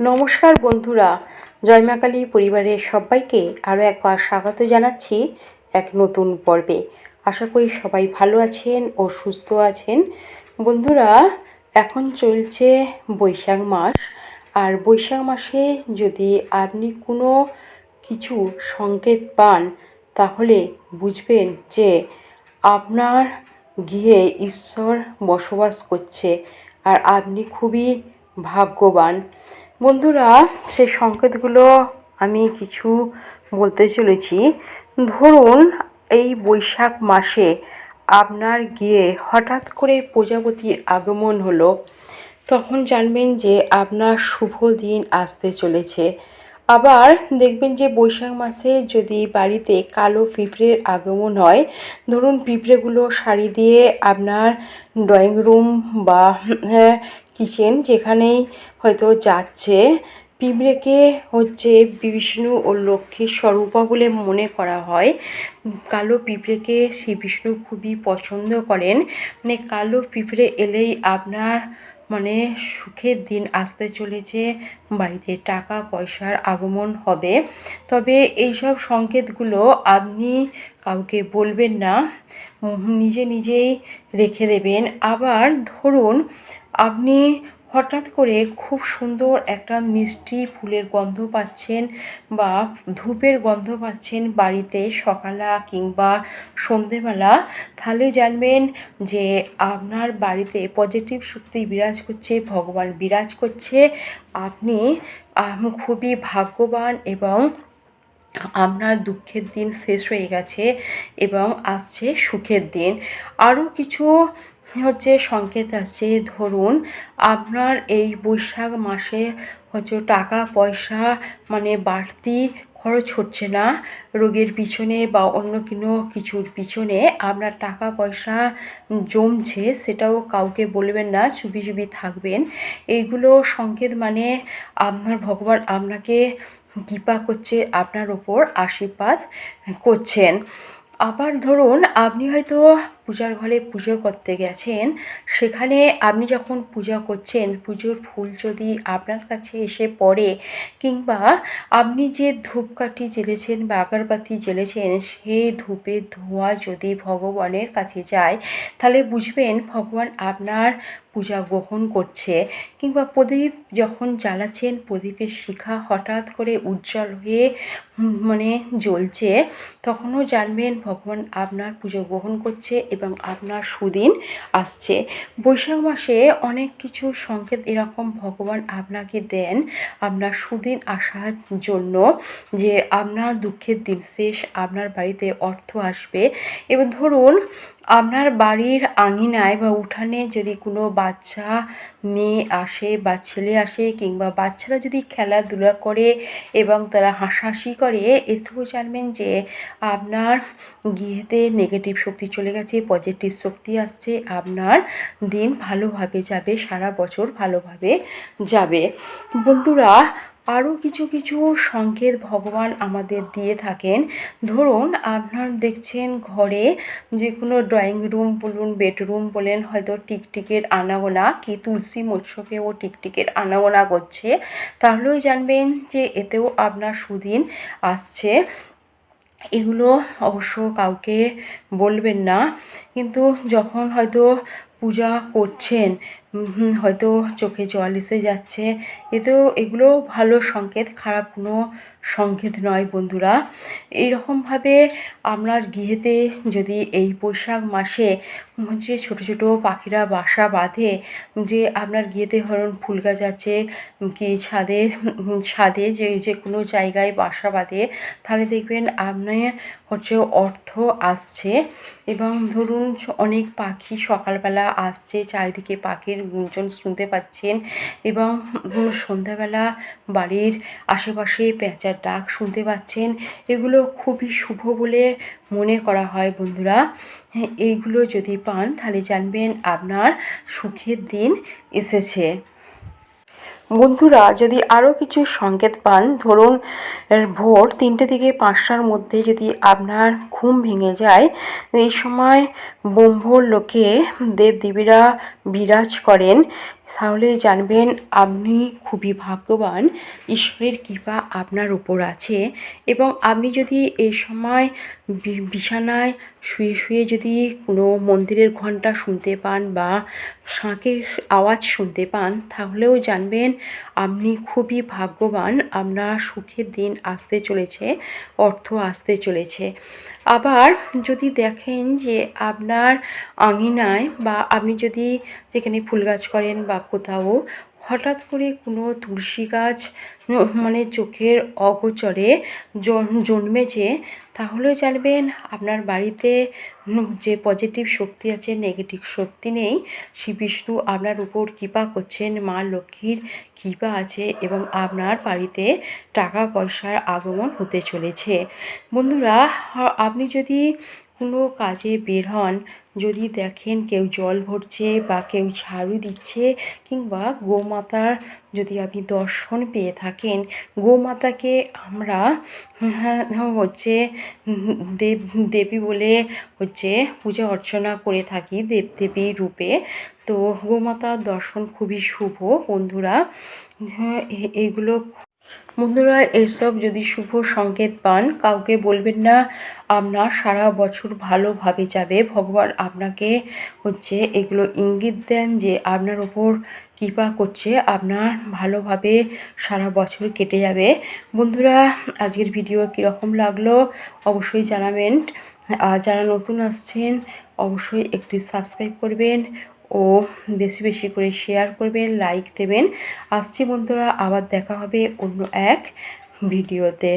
নমস্কার বন্ধুরা, জয়মাকালী পরিবারের সবাইকে আরও একবার স্বাগত জানাচ্ছি এক নতুন পর্বে। আশা করি সবাই ভালো আছেন ও সুস্থ আছেন। বন্ধুরা, এখন চলছে বৈশাখ মাস। আর বৈশাখ মাসে যদি আপনি কোনো কিছু সংকেত পান, তাহলে বুঝবেন যে আপনার গৃহে ঈশ্বর বসবাস করছে। আর আপনি খুবই ভাগ্যবান। বন্ধুরা সেই সংকেতগুলো আমি কিছু বলতে চলেছি। ধরুন এই বৈশাখ মাসে আপনার গিয়ে হঠাৎ করে প্রজাপতির আগমন হলো তখন জানবেন যে আপনার শুভ দিন আসতে চলেছে। আবার দেখবেন যে বৈশাখ মাসে যদি বাড়িতে কালো পিঁপড়ের আগমন হয় ধরুন পিঁপড়েগুলো শাড়ি দিয়ে আপনার ড্রয়িং রুম বা হ্যাঁ, কিচেন যেখানেই হয়তো যাচ্ছে। পিঁপড়েকে হচ্ছে বিষ্ণু ও লক্ষ্মীর স্বরূপা বলে মনে করা হয়। কালো পিঁপড়েকে শ্রী বিষ্ণু খুবই পছন্দ করেন। মানে কালো পিঁপড়ে এলেই আপনার মানে সুখের দিন আসতে চলেছে, বাড়িতে টাকা পয়সার আগমন হবে। তবে এইসব সংকেতগুলো আপনি কাউকে বলবেন না নিজে নিজেই রেখে দেবেন। আবার ধরুন আপনি হঠাৎ করে খুব সুন্দর একটা মিষ্টি ফুলের গন্ধ পাচ্ছেন বা ধূপের গন্ধ পাচ্ছেন বাড়িতে সকালা কিংবা সন্ধেবেলা, তাহলে জানবেন যে আপনার বাড়িতে পজিটিভ শক্তি বিরাজ করছে, ভগবান বিরাজ করছে। আপনি খুবই ভাগ্যবান এবং আপনার দুঃখের দিন শেষ হয়ে গেছে এবং আসছে সুখের দিন। আরও কিছু হচ্ছে সংকেত আসছে, ধরুন আপনার এই বৈশাখ মাসে হচ্ছে টাকা, পয়সা মানে বাড়তি খরচ হচ্ছে না, রোগের পিছনে বা অন্য কোনো কিছুর পিছনে আপনার টাকা, পয়সা জমছে সেটাও কাউকে বলবেন না, চুপি চুপি থাকবেন। এইগুলো সংকেত মানে আপনার ভগবান আপনাকে কৃপা করছে, আপনার ওপর আশীর্বাদ করছেন। আবার ধরুন আপনি হয়তো পূজার ঘরে পুজো করতে গেছেন, সেখানে আপনি যখন পূজা করছেন, পুজোর ফুল যদি আপনার কাছে এসে পড়ে কিংবা আপনি যে ধূপকাঠি জ্বেলেছেন বা আগরবাতি জ্বেলেছেন সেই ধূপের ধোঁয়া যদি ভগবানের কাছে যায়, তাহলে বুঝবেন ভগবান আপনার পূজা গ্রহণ করছে। কিংবা প্রদীপ যখন জ্বালাচ্ছেন, প্রদীপের শিখা হঠাৎ করে উজ্জ্বল হয়ে মানে জ্বলছে, তখনও জানবেন ভগবান আপনার পুজো গ্রহণ করছে এবং আপনার সুদিন আসছে। বৈশাখ মাসে অনেক কিছু সংকেত এরকম ভগবান আপনাকে দেন আপনার সুদিন আসার জন্য যে আপনার দুঃখের দিন শেষ, আপনার বাড়িতে অর্থ আসবে। এবং ধরুন আপনার বাড়ির আঙিনায় বা উঠানে যদি কোনো বাচ্চা, মেয়ে আসে বা ছেলে আসে কিংবা বাচ্চারা যদি খেলাধুলা করে এবং তারা হাসাহাসি করে এতেও জানবেন যে আপনার গৃহেতে নেগেটিভ শক্তি চলে গেছে পজিটিভ শক্তি আসছে, আপনার দিন ভালোভাবে যাবে, সারা বছর ভালোভাবে যাবে। বন্ধুরা আরও কিছু কিছু সংকেত ভগবান আমাদের দিয়ে থাকেন। ধরুন, আপনার দেখছেন ঘরে যে কোনো ড্রয়িং রুম বলুন বেডরুম বলেন, হয়তো টিকটিকের আনাগোনা কি তুলসী মৎস্যকেও টিকটিকের আনাগোনা করছে তাহলেও জানবেন যে এতেও আপনার সুদিন আসছে। এগুলো অবশ্য কাউকে বলবেন না, কিন্তু যখন হয়তো পূজা করছেন হয়তো চোখে জল এসে যাচ্ছে। এ তো এগুলো ভালো সংকেত, খারাপ কোনো সংকেত নয় বন্ধুরা। এইরকমভাবে আপনার গৃহেতে যদি এই বৈশাখ মাসে যে ছোটো ছোটো পাখিরা বাসা বাঁধে, যে আপনার গৃহেতে ধরুন ফুল গাছ আছে, কি ছাদের ছাদে যে যে কোনো জায়গায় বাসা বাঁধে, তাহলে দেখবেন আপনার হচ্ছে অর্থ আসছে। এবং ধরুন অনেক পাখি সকালবেলা আসছে, চারিদিকে পাখির গুঞ্জন শুনতে পাচ্ছেন এবং সন্ধ্যাবেলা বাড়ির আশেপাশে পেঁচার ডাক শুনতে পাচ্ছেন। এগুলো খুবই শুভ বলে মনে করা হয় বন্ধুরা। এইগুলো যদি পান তাহলে জানবেন আপনার সুখের দিন এসেছে। বন্ধুরা, যদি আরও কিছু সংকেত পান, ধরুন ভোর তিনটে থেকে পাঁচটার মধ্যে যদি আপনার ঘুম ভেঙে যায়, এই সময় ব্রহ্মর লোকে দেবদেবীরা বিরাজ করেন। তাহলে জানবেন আপনি খুবই ভাগ্যবান, ঈশ্বরের কৃপা আপনার উপর আছে এবং আপনি যদি এই সময় বিছানায় শুয়ে শুয়ে যদি কোনো মন্দিরের ঘণ্টা শুনতে পান বা শাঁখের আওয়াজ শুনতে পান, তাহলেও জানবেন আপনি খুবই ভাগ্যবান, আপনার সুখের দিন আসতে চলেছে, অর্থ আসতে চলেছে। আবার যদি দেখেন যে আপনার আঙিনায় বা আপনি যদি যেখানে ফুল গাছ করেন বা কোথাও হঠাৎ করে কোনো তুলসী গাছ মানে চোখের অগোচরে জন- জন্মেছে, তাহলে জানবেন আপনার বাড়িতে যে পজিটিভ শক্তি আছে নেগেটিভ শক্তি নেই, শ্রী বিষ্ণু আপনার উপর কৃপা করছেন, মা লক্ষ্মীর কৃপা আছে এবং আপনার বাড়িতে টাকা পয়সার আগমন হতে চলেছে। বন্ধুরা আপনি যদি কোনো কাজে বের হন। যদি দেখেন কেউ জল ভরছে বা কেউ ঝাড়ু দিচ্ছে কিংবা গোমাতার যদি আপনি দর্শন পেয়ে থাকেন গোমাতাকে আমরা হ্যাঁ, হচ্ছে দেব দেবী বলে হচ্ছে পূজা অর্চনা করে থাকি দেবদেবী রূপে। তো গোমাতার দর্শন খুবই শুভ বন্ধুরা। হ্যাঁ, এ- এগুলো বন্ধুরা, এসব যদি শুভ সংকেত পান, কাউকে বলবেন না, আপনার সারা বছর ভালোভাবে যাবে। ভগবান আপনাকে হচ্ছে এগুলো ইঙ্গিত দেন যে আপনার ওপর কৃপা করছে, আপনার ভালোভাবে সারা বছর কেটে যাবে। বন্ধুরা, আজকের ভিডিও কীরকম লাগল অবশ্যই জানাবেন। আর যারা নতুন আসছেন, অবশ্যই একটি সাবস্ক্রাইব করবেন। ও বেশি বেশি করে শেয়ার করবেন লাইক দেবেন। আসছি বন্ধুরা, আবার দেখা হবে অন্য এক ভিডিওতে।